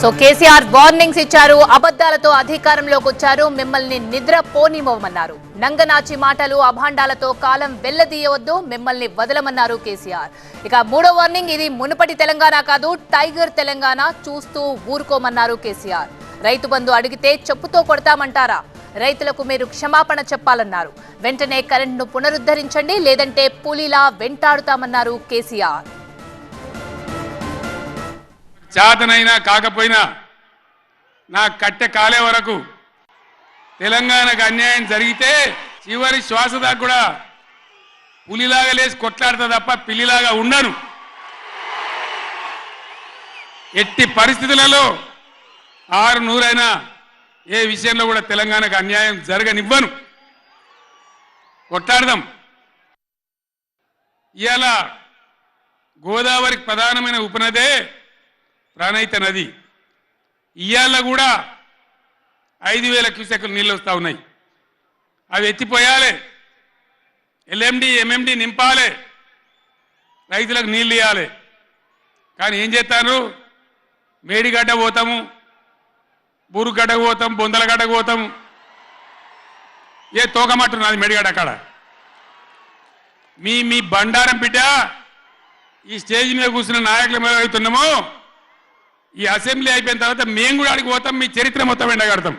So KCR warnings ఇచ్చారు అబద్ధాలతో అధికారంలోకి వచ్చారు మిమ్మల్ని నిద్ర పోనివ్వమన్నారు నంగనాచి మాటలు అభాండాలతో కాలం వెల్లదీయవద్దు మిమ్మల్ని వదలమన్నారు కేసీఆర్. ఇక మూడో వార్నింగ్ ఇది మునుపటి తెలంగాణ కాదు టైగర్ తెలంగాణ చూస్తూ ఊరుకోమన్నారు కేసీఆర్. రైతు బంధు అడిగితే చెప్పుతో కొడతామంటారా? రైతులకు మీరు క్షమాపణ చెప్పాలన్నారు. వెంటనే కరెంట్ను పునరుద్ధరించండి లేదంటే పులిలా వెంటాడుతామన్నారు కేసీఆర్. చేతనైనా కాకపోయినా నా కట్టె కాలే వరకు తెలంగాణకు అన్యాయం జరిగితే చివరి శ్వాస దాకా కూడా పులిలాగా లేచి కొట్లాడతా తప్ప పిల్లిలాగా ఉండను. ఎట్టి పరిస్థితులలో ఆరు నూరైనా ఏ విషయంలో కూడా తెలంగాణకు అన్యాయం జరగనివ్వను. కొట్లాడదాం. ఇవాళ గోదావరికి ప్రధానమైన ఉపనదే ప్రాణహిత నది. ఇవాళ కూడా ఐదు వేల క్యూసెక్లు నీళ్ళు వస్తూ ఉన్నాయి. అవి ఎత్తిపోయాలి. ఎల్ఎండి ఎంఎండి నింపాలి. రైతులకు నీళ్ళు ఇవ్వాలి కానీ ఏం చేస్తాను మేడిగడ్డ పోతాము బూరుగడ్డకు పోతాం బొందలగడ్డకు పోతాం. ఏ తోకమట్టు నాది మేడిగడ్డ అక్కడ మీ మీ బండారం బిడ్డ ఈ స్టేజ్ మీద కూర్చున్న నాయకుల మీద అవుతున్నామో ఈ అసెంబ్లీ అయిపోయిన తర్వాత మేము కూడా అడిగి పోతాం మీ చరిత్ర మొత్తం ఎండగడతాం.